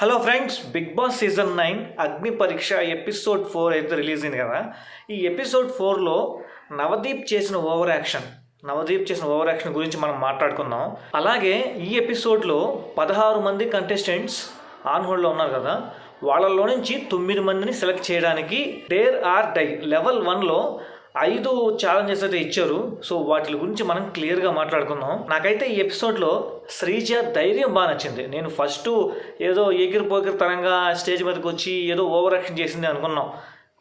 Hello friends Big Boss season nine Agni Pariksha episode four అయితే release అయింది కదా. ఈ ఎపిసోడ్ ఫోర్లో నవదీప్ చేసిన ఓవర్ యాక్షన్ నవదీప్ చేసిన ఓవర్ యాక్షన్ గురించి మనం మాట్లాడుకుందాం. అలాగే ఈ ఎపిసోడ్లో పదహారు మంది కంటెస్టెంట్స్ ఆన్ హోల్డ్లో ఉన్నారు కదా. వాళ్ళలో నుంచి తొమ్మిది మందిని సెలెక్ట్ చేయడానికి డేర్ ఆర్ డై లెవెల్ వన్లో ఐదు ఛాలెంజెస్ అయితే ఇచ్చారు. సో వాటి గురించి మనం క్లియర్గా మాట్లాడుకుందాం. నాకైతే ఈ ఎపిసోడ్లో శ్రీజ ధైర్యం బాగా నచ్చింది. నేను ఫస్ట్ ఏదో ఎగిరి పోకిరి తరంగా స్టేజ్ మీదకి వచ్చి ఏదో ఓవర్ యాక్షన్ చేసింది అనుకున్నాం.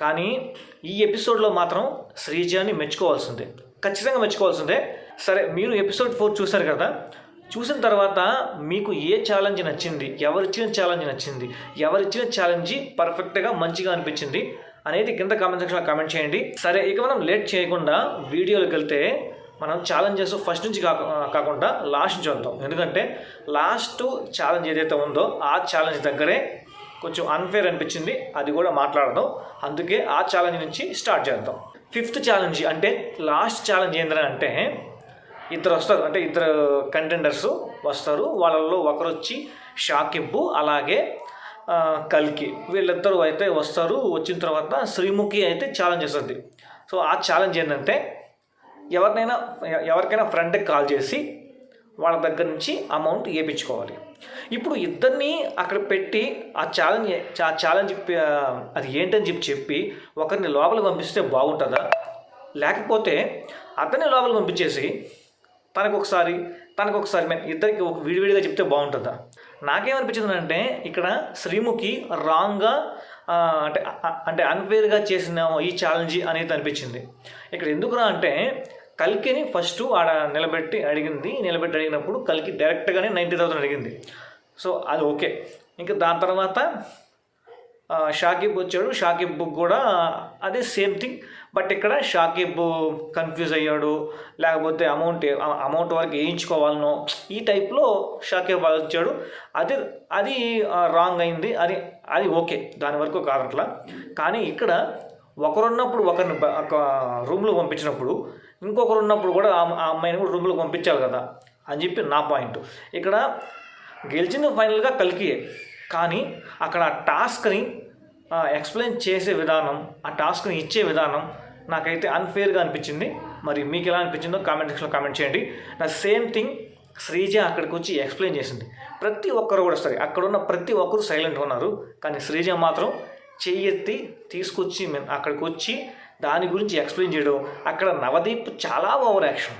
కానీ ఈ ఎపిసోడ్లో మాత్రం శ్రీజాని మెచ్చుకోవాల్సిందే. ఖచ్చితంగా మెచ్చుకోవాల్సిందే. సరే మీరు ఎపిసోడ్ ఫోర్ చూశారు కదా? చూసిన తర్వాత మీకు ఏ ఛాలెంజ్ నచ్చింది? ఎవరిచ్చిన ఛాలెంజ్ నచ్చింది? ఎవరిచ్చిన ఛాలెంజ్ పర్ఫెక్ట్గా మంచిగా అనిపించింది? అనేది కింద కామెంట్ సెక్షన్లో కామెంట్ చేయండి. సరే ఇక మనం లేట్ చేయకుండా వీడియోలోకి వెళ్తే మనం ఛాలెంజెస్ ఫస్ట్ నుంచి కాకుండా లాస్ట్ నుంచి వద్దాం ఎందుకంటే లాస్ట్ ఛాలెంజ్ ఏదైతే ఉందో ఆ ఛాలెంజ్ దగ్గరే కొంచెం అన్ఫేర్ అనిపించింది అది కూడా మాట్లాడదాం. అందుకే ఆ ఛాలెంజ్ నుంచి స్టార్ట్ చేద్దాం. ఫిఫ్త్ ఛాలెంజ్ అంటే లాస్ట్ ఛాలెంజ్ ఏంటని అంటే ఇద్దరు వస్తారు. అంటే ఇద్దరు కంటెండర్స్ వస్తారు. వాళ్ళల్లో ఒకరు వచ్చి షాకిబ్బు అలాగే కల్కి. వీళ్ళిద్దరూ అయితే వస్తారు. వచ్చిన తర్వాత శ్రీముఖి అయితే ఛాలెంజ్ చేస్తుంది. సో ఆ ఛాలెంజ్ ఏంటంటే ఎవరినైనా ఎవరికైనా ఫ్రెండ్కి కాల్ చేసి వాళ్ళ దగ్గర నుంచి అమౌంట్ వేయించుకోవాలి. ఇప్పుడు ఇద్దరిని అక్కడ పెట్టి ఆ ఛాలెంజ్ ఆ ఛాలెంజ్ అది ఏంటని చెప్పి చెప్పి ఒకరిని లోపలికి పంపిస్తే బాగుంటుందా? లేకపోతే అతన్ని లోపలికి పంపించేసి తనకొకసారి తనకొకసారి ఇద్దరికి ఒక విడివిడిగా చెప్తే బాగుంటుందా? నాకేమనిపించింది అంటే ఇక్కడ శ్రీముఖి రాంగ్గా అంటే అంటే అన్ఫేర్గా చేసిన ఈ ఛాలెంజ్ అనేది అనిపించింది. ఇక్కడ ఎందుకురా అంటే కల్కిని ఫస్ట్ ఆడ నిలబెట్టి అడిగింది. నిలబెట్టి అడిగినప్పుడు కల్కి డైరెక్ట్గానే నైంటీ థౌసండ్ అడిగింది. సో అది ఓకే ఇంకా దాని తర్వాత షాకిబ్ వచ్చాడు. షాకిబ్ కూడా అదే సేమ్ థింగ్ బట్ ఇక్కడ షాకిబ్ కన్ఫ్యూజ్ అయ్యాడు లేకపోతే అమౌంట్ అమౌంట్ వరకు వేయించుకోవాలనో ఈ టైప్లో షాకిబ్ వచ్చాడు అది అది రాంగ్ అయింది. అది అది ఓకే. దాని వరకు కాదట్లా. కానీ ఇక్కడ ఒకరున్నప్పుడు ఒకరిని ఒక రూమ్లో పంపించినప్పుడు ఇంకొకరు ఉన్నప్పుడు కూడా ఆ ఆ అమ్మాయిని కూడా రూమ్లో పంపించాలి కదా అని చెప్పి నా పాయింట్. ఇక్కడ గెలిచింది ఫైనల్గా కలికియే కానీ అక్కడ ఆ టాస్క్ని ఎక్స్ప్లెయిన్ చేసే విధానం ఆ టాస్క్ని ఇచ్చే విధానం నాకైతే అన్ఫేర్గా అనిపించింది. మరి మీకు ఎలా అనిపించిందో కామెంట్ సెక్షన్లో కామెంట్ చేయండి. నా సేమ్ థింగ్ శ్రీజ అక్కడికి వచ్చి ఎక్స్ప్లెయిన్ చేసింది. ప్రతి ఒక్కరు కూడా సరే అక్కడ ఉన్న ప్రతి ఒక్కరు సైలెంట్గా ఉన్నారు. కానీ శ్రీజ మాత్రం చెయ్యెత్తి తీసుకొచ్చి అక్కడికి వచ్చి దాని గురించి ఎక్స్ప్లెయిన్ చేయడం అక్కడ నవదీప్ చాలా ఓవర్ యాక్షన్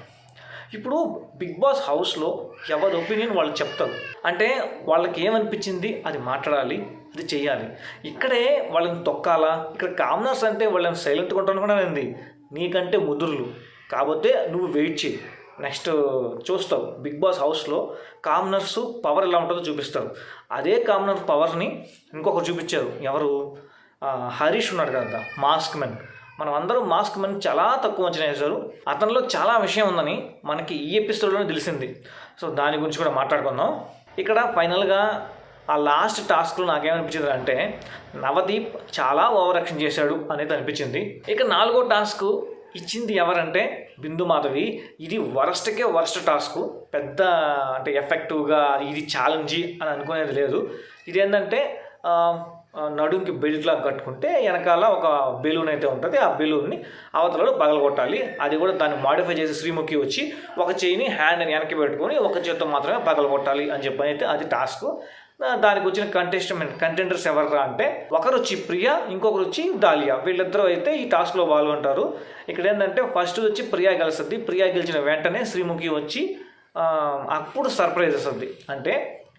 ఇప్పుడు బిగ్ బాస్ హౌస్లో ఎవరి ఒపీనియన్ వాళ్ళు చెప్తారు? అంటే వాళ్ళకి ఏమనిపించింది? అది మాట్లాడాలి. ఇది చేయాలి. ఇక్కడే వాళ్ళని తొక్కాలా? ఇక్కడ కామనర్స్ అంటే వాళ్ళని సైలెంట్గా ఉంటానుకున్నానండి కూడా నీకంటే ముదురులు. కాకపోతే నువ్వు వెయిట్ చేయి. నెక్స్ట్ చూస్తావు. బిగ్ బాస్ హౌస్లో కామనర్స్ పవర్ ఎలా ఉంటుందో చూపిస్తారు అదే కామనర్ పవర్ని ఇంకొకరు చూపించారు. ఎవరు? హరీష్ ఉన్నాడు కదా మాస్క్ మెన్ మనం అందరం మాస్క్ మెన్ చాలా తక్కువ అంచనా వేశారు అతనిలో చాలా విషయం ఉందని మనకి ఈ ఎపిసోడ్లోనే తెలిసింది. సో దాని గురించి కూడా మాట్లాడుకుందాం. ఇక్కడ ఫైనల్గా ఆ లాస్ట్ టాస్క్లో నాకేమనిపించింది అంటే నవదీప్ చాలా ఓవర్ యాక్షన్ చేశాడు అనేది అనిపించింది. ఇక నాలుగో టాస్క్ ఇచ్చింది ఎవరంటే బిందు మాధవి. ఇది వరస్ట్కే వరస్ట్ టాస్క్. పెద్ద అంటే ఎఫెక్టివ్గా ఇది ఛాలెంజీ అని అనుకునేది లేదు. ఇది ఏంటంటే నడుంకి బెల్ట్లా కట్టుకుంటే వెనకాల ఒక బెలూన్ అయితే ఉంటుంది. ఆ బెలూన్ని అవతలలో పగలగొట్టాలి. అది కూడా దాన్ని మాడిఫై చేసి శ్రీముఖి వచ్చి ఒక చేయిని హ్యాండ్ని వెనక్కి పెట్టుకొని ఒక చేతితో మాత్రమే పగలగొట్టాలి అని చెప్పి అయితే అది టాస్క్. దానికి వచ్చిన కంటెస్ట్ కంటెండర్స్ ఎవరు అంటే ఒకరు వచ్చి ప్రియా ఇంకొకరు వచ్చి దాలియా వీళ్ళిద్దరూ అయితే ఈ టాస్క్లో పాల్గొంటారు. ఇక్కడ ఏంటంటే ఫస్ట్ వచ్చి ప్రియా గెలుస్తుంది. ప్రియా గెలిచిన వెంటనే శ్రీముఖి వచ్చి అప్పుడు సర్ప్రైజ్ వస్తుంది అంటే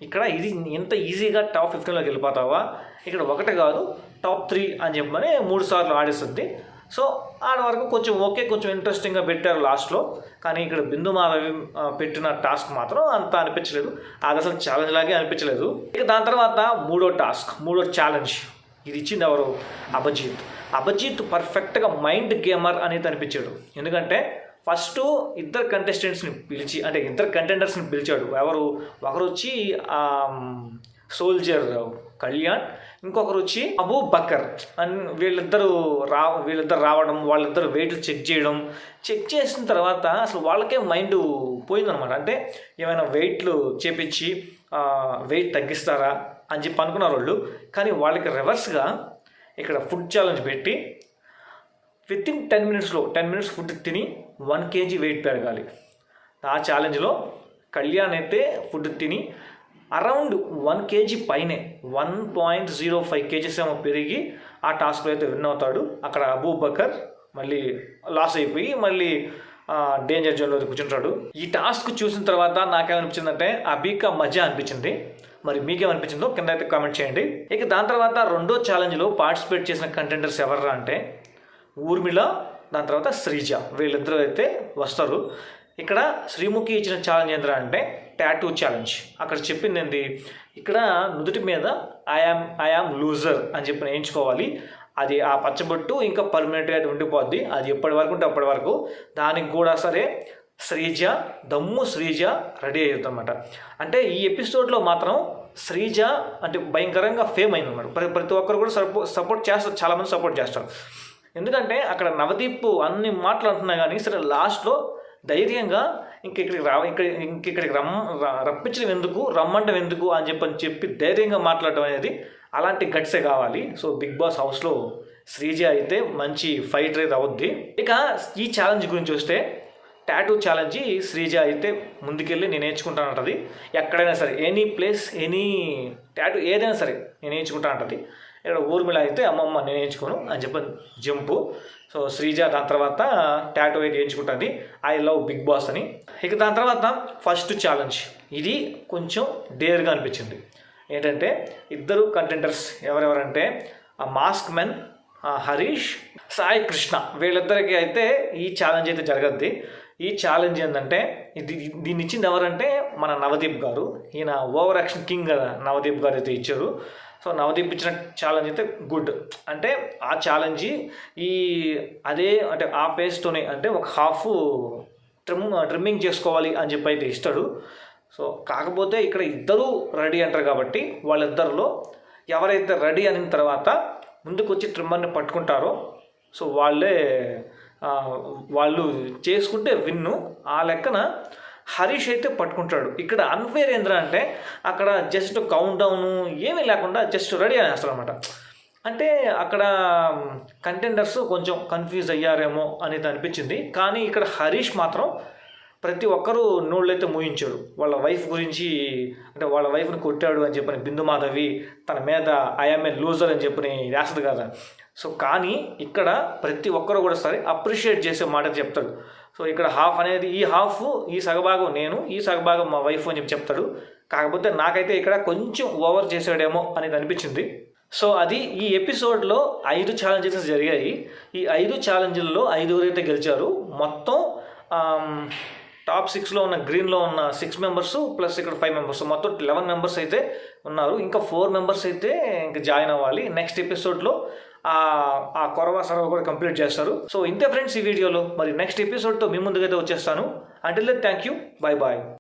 ఇక్కడ ఇది ఎంత ఈజీగా టాప్ ఫిఫ్టీన్లోకి వెళ్ళిపోతావా? ఇక్కడ ఒకటి కాదు టాప్ త్రీ అని చెప్పమని మూడు సార్లు ఆడేస్తుంది. సో ఆడ వరకు కొంచెం ఓకే కొంచెం ఇంట్రెస్టింగ్గా పెట్టారు లాస్ట్లో కానీ ఇక్కడ బిందు మాధవి పెట్టిన టాస్క్ మాత్రం అంత అనిపించలేదు. అది అసలు ఛాలెంజ్ లాగే అనిపించలేదు. ఇక దాని తర్వాత మూడో టాస్క్ మూడో ఛాలెంజ్ ఇది ఇచ్చింది ఎవరు? అభిజిత్. అభిజిత్ పర్ఫెక్ట్గా మైండ్ గేమర్ అనేది అనిపించాడు. ఎందుకంటే ఫస్ట్ ఇద్దరు కంటెస్టెంట్స్ని పిలిచి అంటే ఇద్దరు కంటెండర్స్ని పిలిచాడు. ఎవరు? ఒకరు వచ్చి సోల్జర్ కళ్యాణ్. ఇంకొకరు వచ్చి అబూ బకర్. అని వీళ్ళిద్దరూ రా వీళ్ళిద్దరు రావడం వాళ్ళిద్దరు వెయిట్లు చెక్ చేయడం. చెక్ చేసిన తర్వాత అసలు వాళ్ళకే మైండ్ పోయిందనమాట అంటే ఏమైనా వెయిట్లు చేపించి వెయిట్ తగ్గిస్తారా అని చెప్పి అనుకున్నారు వాళ్ళు. కానీ వాళ్ళకి రివర్స్గా ఇక్కడ ఫుడ్ ఛాలెంజ్ పెట్టి విత్ ఇన్ టెన్ మినిట్స్లో టెన్ మినిట్స్ ఫుడ్ తిని వన్ కేజీ వెయిట్ పెరగాలి. ఆ ఛాలెంజ్లో కళ్యాణ్ అయితే ఫుడ్ తిని అరౌండ్ వన్ కేజీ పైనే one point zero five KGs ఏమో పెరిగి ఆ టాస్క్లో అయితే విన్ అవుతాడు. అక్కడ అబూబకర్ మళ్ళీ లాస్ అయిపోయి మళ్ళీ డేంజర్ జోన్లో కూర్చుంటాడు. ఈ టాస్క్ చూసిన తర్వాత నాకేమనిపించిందంటే అబీకా మజా అనిపించింది. మరి మీకేమనిపించిందో కింద అయితే కామెంట్ చేయండి. ఇక దాని తర్వాత రెండో ఛాలెంజ్లో పార్టిసిపేట్ చేసిన కంటెండర్స్ ఎవర్రా అంటే ఊర్మిళ దాని తర్వాత శ్రీజ. వీళ్ళిద్దరూ అయితే వస్తారు. ఇక్కడ శ్రీముఖి ఇచ్చిన ఛాలెంజ్ ఏంటంటే అంటే టాటూ ఛాలెంజ్ అక్కడ చెప్పింది ఏంటి ఇక్కడ నుదుటి మీద ఐఆమ్ ఐఆమ్ లూజర్ అని చెప్పి వేయించుకోవాలి అది ఆ పచ్చబొట్టు ఇంకా పర్మనెంట్గా అయితే ఉండిపోద్ది. అది ఎప్పటి వరకు ఉంటే అప్పటి వరకు. దానికి కూడా సరే శ్రీజ దమ్ము శ్రీజ రెడీ అయ్యింది అనమాట అంటే ఈ ఎపిసోడ్లో మాత్రం శ్రీజ అంటే భయంకరంగా ఫేమ్ అయింది అనమాట ప్రతి ప్రతి ఒక్కరు కూడా సపో సపోర్ట్ చేస్తారు. చాలామంది సపోర్ట్ చేస్తారు. ఎందుకంటే అక్కడ నవదీప్ అన్ని మాటలు అంటున్నా కానీ సరే లాస్ట్లో ధైర్యంగా ఇంక ఇక్కడికి రా ఇక్కడ ఇంక ఇక్కడికి రమ్ రప్పించడం ఎందుకు రమ్మంటం ఎందుకు అని చెప్పని చెప్పి ధైర్యంగా మాట్లాడటం అనేది అలాంటి గట్సే కావాలి. సో బిగ్ బాస్ హౌస్లో శ్రీజ అయితే మంచి ఫైటర్ అయితే అవుద్ది ఇక ఈ ఛాలెంజ్ గురించి వస్తే టాటూ ఛాలెంజ్ శ్రీజ అయితే ముందుకెళ్ళి నేను నేర్చుకుంటానంటది. ఎక్కడైనా సరే ఎనీ ప్లేస్ ఎనీ టాటూ ఏదైనా సరే నేను నేర్చుకుంటాను అంటది ఇక్కడ ఊర్మిళ అయితే అమ్మమ్మ నేను నేర్చుకోను అని చెప్పి జంపు. సో శ్రీజ దాని తర్వాత టాటూ అయితే నేర్చుకుంటుంది. ఐ లవ్ బిగ్ బాస్ అని. ఇక దాని తర్వాత ఫస్ట్ ఛాలెంజ్. ఇది కొంచెం డేర్గా అనిపించింది. ఏంటంటే ఇద్దరు కంటెంటర్స్ ఎవరెవరంటే ఆ మాస్క్ మెన్ హరీష్ సాయి కృష్ణ. వీళ్ళిద్దరికి అయితే ఈ ఛాలెంజ్ అయితే జరగద్ది. ఈ ఛాలెంజ్ ఏంటంటే ఇది దీన్ని ఇచ్చింది ఎవరంటే మన నవదీప్ గారు. ఈయన ఓవర్ యాక్షన్ కింగ్ కదా నవదీప్ గారు అయితే ఇచ్చారు. సో నవదీప్ ఇచ్చిన ఛాలెంజ్ అయితే గుడ్ అంటే ఆ ఛాలెంజ్ ఈ అదే అంటే ఆ పేస్తోనే అంటే ఒక హాఫ్ ట్రిమ్ ట్రిమ్మింగ్ చేసుకోవాలి అని చెప్పి అయితే ఇస్తాడు. సో కాకపోతే ఇక్కడ ఇద్దరూ రెడీ అంటారు కాబట్టి వాళ్ళిద్దరిలో ఎవరైతే రెడీ అయిన తర్వాత ముందుకు వచ్చి ట్రిమ్మర్ని పట్టుకుంటారో సో వాళ్ళే వాళ్ళు చేసుకుంటే విన్ను. ఆ లెక్కన హరీష్ అయితే పట్టుకుంటాడు. ఇక్కడ అన్ఫేర్ ఏంద్రా అంటే అక్కడ జస్ట్ కౌంట్ డౌన్ ఏమీ లేకుండా జస్ట్ రెడీ అనేస్తారు అనమాట అంటే అక్కడ కంటెండర్స్ కొంచెం కన్ఫ్యూజ్ అయ్యారేమో అనేది అనిపించింది. కానీ ఇక్కడ హరీష్ మాత్రం ప్రతి ఒక్కరూ నోళ్ళైతే మూయించాడు. వాళ్ళ వైఫ్ గురించి అంటే వాళ్ళ వైఫ్ని కొట్టాడు అని చెప్పని బిందు మాధవి తన మీద ఐఎంఏ లూజర్ అని చెప్పని వేస్తుంది కదా. సో కానీ ఇక్కడ ప్రతి ఒక్కరు కూడా సరే అప్రిషియేట్ చేసే మాట చెప్తాడు. సో ఇక్కడ హాఫ్ అనేది ఈ హాఫ్ ఈ సగభాగం నేను ఈ సగభాగం మా వైఫ్ అని చెప్పి చెప్తాడు. కాకపోతే నాకైతే ఇక్కడ కొంచెం ఓవర్ చేసాడేమో అనేది అనిపించింది. సో అది ఈ ఎపిసోడ్లో ఐదు ఛాలెంజెస్ జరిగాయి. ఈ ఐదు ఛాలెంజ్లలో ఐదుగురు అయితే గెలిచారు. మొత్తం టాప్ సిక్స్లో ఉన్న గ్రీన్లో ఉన్న సిక్స్ మెంబర్స్ ప్లస్ ఇక్కడ ఫైవ్ మెంబర్స్. మొత్తం లెవెన్ మెంబర్స్ అయితే ఉన్నారు. ఇంకా ఫోర్ మెంబర్స్ అయితే ఇంకా జాయిన్ అవ్వాలి. నెక్స్ట్ ఎపిసోడ్లో ఆ కొరవ సర్వ కూడా కంప్లీట్ చేస్తారు. సో ఇంతే ఫ్రెండ్స్ ఈ వీడియోలో. మరి నెక్స్ట్ ఎపిసోడ్తో మీ ముందుకైతే వచ్చేస్తాను. అంటే థ్యాంక్ యూ బాయ్ బాయ్